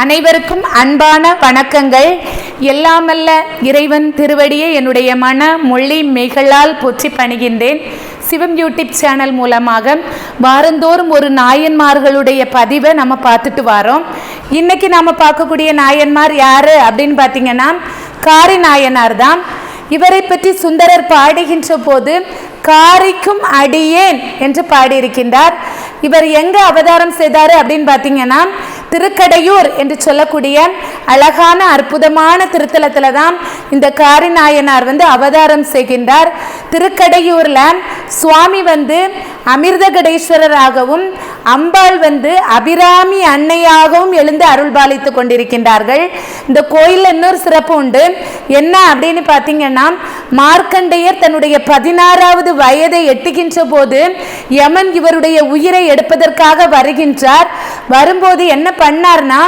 அனைவருக்கும் அன்பான வணக்கங்கள். எல்லாமல்ல இறைவன் திருவடியை என்னுடைய மன மொழி மெய்களால் போற்றி பணிகின்றேன். சிவம் யூடியூப் சேனல் மூலமாக வாரந்தோறும் ஒரு நாயன்மார்களுடைய பதிவை நம்ம பார்த்துட்டு வரோம். இன்னைக்கு நாம் பார்க்கக்கூடிய நாயன்மார் யார் அப்படின்னு பார்த்தீங்கன்னா காரி நாயனார் தான். இவரை பற்றி சுந்தரர் பாடுகின்ற போது காரிக்கும் அடியேன் என்று பாடியிருக்கின்றார். இவர் எங்கே அவதாரம் செய்தார் அப்படின்னு பார்த்தீங்கன்னா திருக்கடையூர் என்று சொல்லக்கூடிய அழகான அற்புதமான திருத்தலத்தில் தான் இந்த காரிநாயனார் வந்து அவதாரம் செய்கின்றார். திருக்கடையூரில் சுவாமி வந்து அமிர்தகடேஸ்வரராகவும் அம்பாள் வந்து அபிராமி அன்னையாகவும் எழுந்து அருள்பாலித்து கொண்டிருக்கின்றார்கள். இந்த கோயிலில் இன்னொரு சிறப்பு உண்டு. என்ன அப்படின்னு பார்த்தீங்கன்னா மார்க்கண்டேயர் தன்னுடைய பதினாறாவது வயதை எட்டுகின்ற போது யமன் இவருடைய உயிரை எடுப்பதற்காக வருகின்றார். வரும்போது என்ன பண்ணார்னா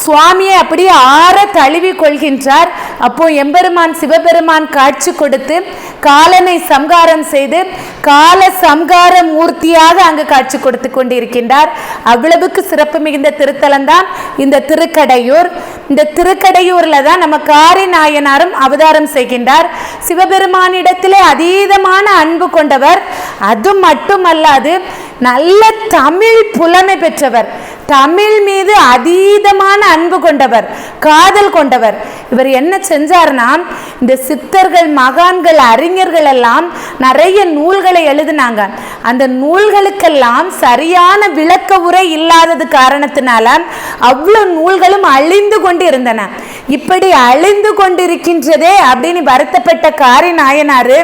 சுவாமியை அப்படியே ஆற தழுவி கொள்கின்றார். அப்போ எம்பெருமான் சிவபெருமான் காட்சி கொடுத்து காலனை சம்காரம் செய்து கால சம்கார மூர்த்தியாக அங்கு காட்சி கொடுத்து கொண்டிருக்கின்றார். அவ்வளவுக்கு சிறப்பு மிகுந்த திருத்தலம் தான் இந்த திருக்கடையூர். இந்த திருக்கடையூரில் தான் நம்ம காரி நாயனாரும் அவதாரம் செய்கின்றார். சிவபெருமானிடத்திலே அதீதமான அன்பு கொண்டவர். அது மட்டுமல்லாது நல்ல தமிழ் புலமை பெற்றவர். தமிழ் மீது அதீதமான அன்பு கொண்டவர் காதல் கொண்டவர். இவர் என்ன செஞ்சார்னா இந்த சித்தர்கள் மகான்கள் அறிஞர்கள் எல்லாம் நிறைய நூல்களை எழுதினாங்க. அந்த நூல்களுக்கெல்லாம் சரியான விளக்க உரை இல்லாதது காரணத்தினால அவ்வளோ நூல்களும் அழிந்து கொண்டு இருந்தன இப்படி அழிந்து கொண்டிருக்கின்றதே அப்படின்னு வருத்தப்பட்ட காரி நாயனாரு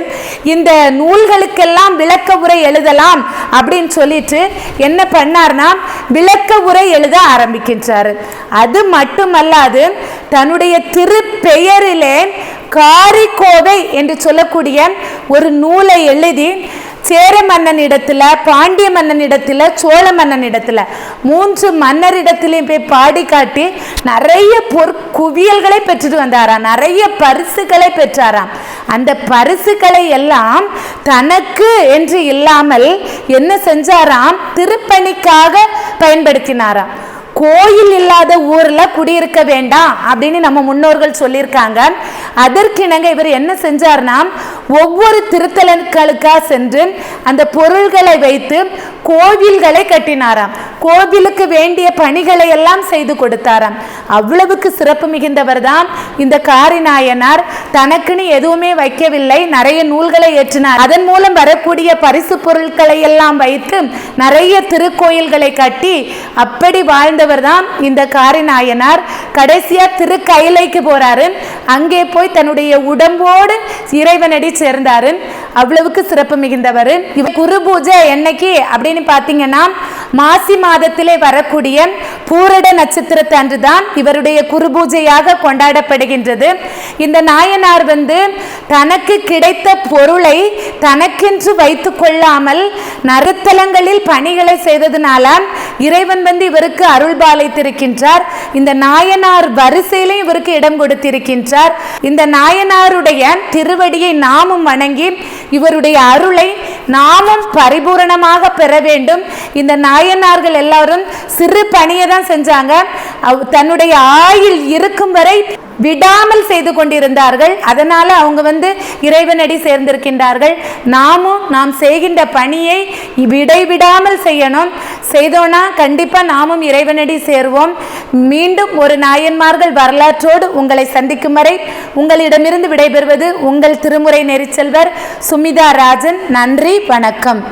இந்த நூல்களுக்கெல்லாம் விளக்க உரை எழுதலாம் அப்படின்னு சொல்லிட்டு என்ன பண்ணார்னா விளக்க உரை எழுத ஆரம்பிக்கின்றார். அது மட்டுமல்லாது தன்னுடைய திருப்பெயரிலே காரிக்கோவை என்று சொல்லக்கூடிய ஒரு நூலை எழுதி சேர மன்னனிடத்தில் பாண்டிய மன்னனிடத்தில் சோழ மன்னனிடத்தில் மூன்று மன்னரிடத்திலையும் போய் பாடி காட்டி நிறைய பொற்குவியல்களை பெற்றுட்டு வந்தாராம். நிறைய பரிசுகளை பெற்றாராம். அந்த பரிசுகளை எல்லாம் தனக்கு என்று இல்லாமல் என்ன செஞ்சாராம்? திருப்பணிக்காக பயன்படுத்தினாராம். கோயில் இல்லாத ஊரில் குடியிருக்க வேண்டாம் அப்படின்னு நம்ம முன்னோர்கள் சொல்லியிருக்காங்க. அதற்கிணங்க இவர் என்ன செஞ்சார்னா ஒவ்வொரு திருத்தலங்களுக்காக சென்று அந்த பொருள்களை வைத்து கோவில்களை கட்டினாராம். கோவிலுக்கு வேண்டிய பணிகளை எல்லாம் செய்து கொடுத்தாராம். அவ்வளவுக்கு சிறப்பு மிகுந்தவர் தான் இந்த காரிநாயனார். தனக்குன்னு எதுவுமே வைக்கவில்லை. நிறைய நூல்களை ஏற்றினார். அதன் மூலம் வரக்கூடிய பரிசு பொருட்களை எல்லாம் வைத்து நிறைய திருக்கோயில்களை கட்டி அப்படி வாழ்ந்தவர் தான் இந்த காரிநாயனார். கடைசியா திருக்கைலைக்கு போறாரு. அங்கே போய் தன்னுடைய உடம்போடு இறைவனடி சேர்ந்தாரு. அவ்வளவுக்கு சிறப்பு மிகுந்தவர். இவர் குரு பூஜை என்னைக்கு? அப்படின்னு பார்த்தீங்கன்னா மாசி மாதத்திலே வரக்கூடிய பூரட நட்சத்திரத்தை அன்றுதான் இவருடைய குரு பூஜையாக கொண்டாடப்படுகின்றது. இந்த நாயனார் வந்து தனக்கு கிடைத்த பொருளை தனக்கென்று வைத்து கொள்ளாமல் நறுத்தலங்களில் பணிகளை செய்ததுனால இறைவன் வந்து இவருக்கு அருள் பாலித்திருக்கின்றார். இந்த நாயனார் வரிசையிலும் இவருக்கு இடம் கொடுத்திருக்கின்றார். இந்த நாயனாருடைய திருவடியை நாமும் வணங்கி இவருடைய அருளை நாமும் பரிபூரணமாக பெற வேண்டும். இந்த நாயனார்கள் எல்லாரும் சிறு பணியை தான் செஞ்சாங்க. அவ்- தன்னுடைய ஆயுள் இருக்கும் வரை விடாமல் செய்து கொண்டிருந்தார்கள். அதனால அவங்க வந்து இறைவனடி சேர்ந்திருக்கின்றார்கள். நாமும் நாம் செய்கின்ற பணியை விடைவிடாமல் செய்யணும். செய்தோன்னா கண்டிப்பா நாமும் இறைவனடி சேருவோம். மீண்டும் ஒரு நாயன்மார்கள் வரலாற்றோடு உங்களை சந்திக்கும் வரை உங்களிடமிருந்து விடைபெறுவது உங்கள் திருமுறை நெறிச்செல்வர் சுமிதா ராஜன். நன்றி வணக்கம்.